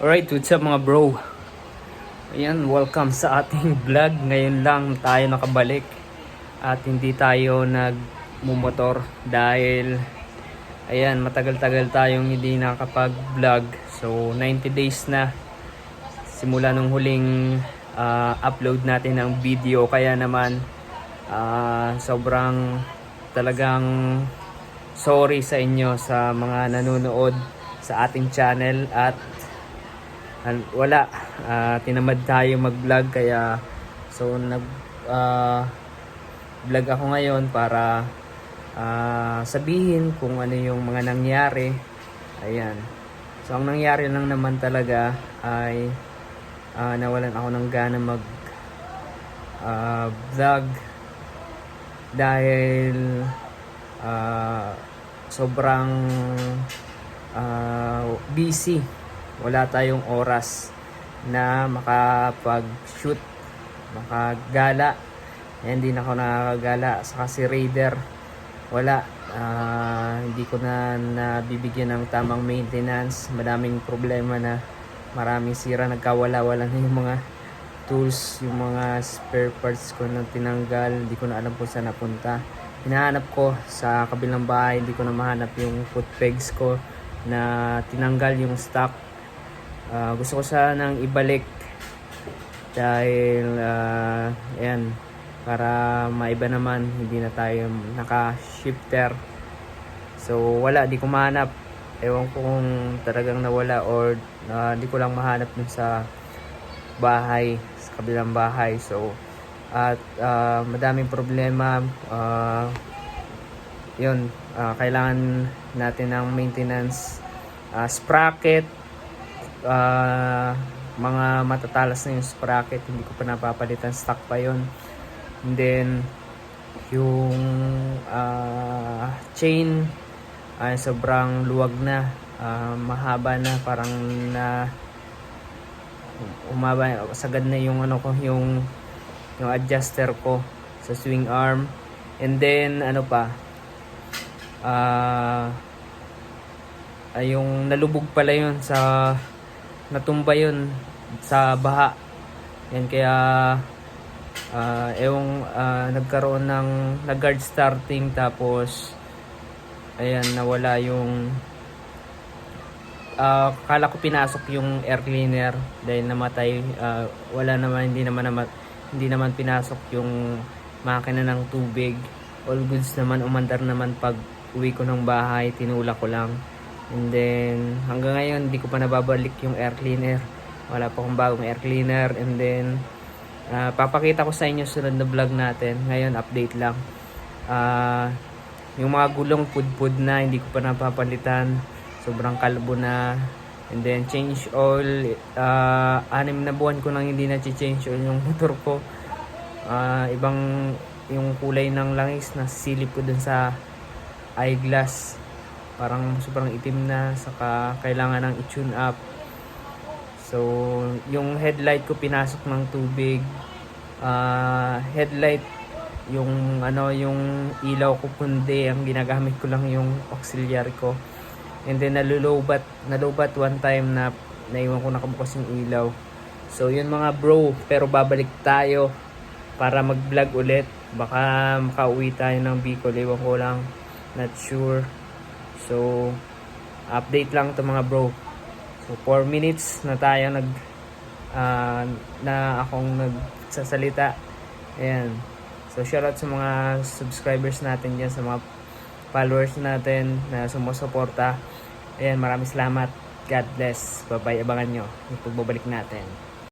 Alright, what's up mga bro? Ayan, welcome sa ating vlog. Ngayon lang tayo nakabalik at hindi tayo nagmumotor dahil ayan, matagal-tagal tayong hindi nakapag-vlog. So, 90 days na simula nung huling ah, upload natin ng video. Kaya naman, ah, sobrang talagang sorry sa inyo sa mga nanonood sa ating channel at An- wala. Ah, tinamad tayo mag-vlog kaya so nag ah, vlog ako ngayon para ah, sabihin kung ano yung mga nangyari. Ayan. So ang nangyari lang naman talaga ay ah, nawalan ako ng gana mag ah, vlog. Dahil ah, sobrang ah, busy wala tayong oras na makapag-shoot, makagala. Eh, hindi na ako nakakagala. Saka si Raider, wala. Ah, hindi ko na nabibigyan ng tamang maintenance. Madaming problema na maraming sira. Nagkawala-wala na yung mga tools, yung mga spare parts ko na tinanggal. Hindi ko na alam kung saan napunta. Hinahanap ko sa kabilang bahay. Hindi ko na mahanap yung foot pegs ko na tinanggal yung stock Ah, gusto ko sanang ibalik dahil ah, ayan para maiba naman hindi na tayo naka-shifter. So wala di ko mahanap. Ewan ko kung talagang nawala or di ko lang mahanap dun sa bahay sa kabilang bahay. So at ah, madaming problema ah, yun ah, kailangan natin ng maintenance ah, sprocket ah, mga matatalas na yung sprocket hindi ko pa napapalitan stock pa yon and then yung ah, chain ay sobrang luwag na ah, mahaba na parang na umaba sagad na yung ano ko yung yung adjuster ko sa swing arm. And then ano pa ah ay yung nalubog pala yun sa natumba yun sa baha. Yan kaya uh, ewang ah, nagkaroon ng nag-guard starting tapos ayan nawala yung ah, kala ko pinasok yung air cleaner dahil namatay ah, wala naman hindi naman naman hindi naman pinasok yung makina ng tubig all goods naman umandar naman pag uwi ko ng bahay tinulak ko lang And then, hanggang ngayon, hindi ko pa nababalik yung air cleaner. Wala pa akong bagong air cleaner. And then, ah, papakita ko sa inyo sunod na vlog natin. Ngayon, update lang. Ah, yung mga gulong pudpud na, hindi ko pa napapalitan. Sobrang kalbo na. And then, change oil. ah, anim na buwan ko nang hindi na-change oil yung motor ko. Ah, ibang yung kulay ng langis na silip ko dun sa eyeglass parang sobrang itim na saka kailangan ng i-tune up. So yung headlight ko pinasok ng tubig Ah, headlight yung ano yung ilaw ko kundi ang ginagamit ko lang yung auxiliary ko. And then nalulobat nalubat one time na naiwan ko nakabukas yung ilaw. So yun mga bro pero babalik tayo para mag vlog ulit. Baka makauwi tayo ng Bicol ewan ko lang. Not sure So, update lang to mga bro. So, 4 minutes na tayo nag ah, na akong nagsasalita. Ayan. So, shoutout sa mga subscribers natin dyan, sa mga followers natin na sumusuporta. Ayan, maraming salamat. God bless. Bye-bye. Abangan nyo yung pagbabalik natin.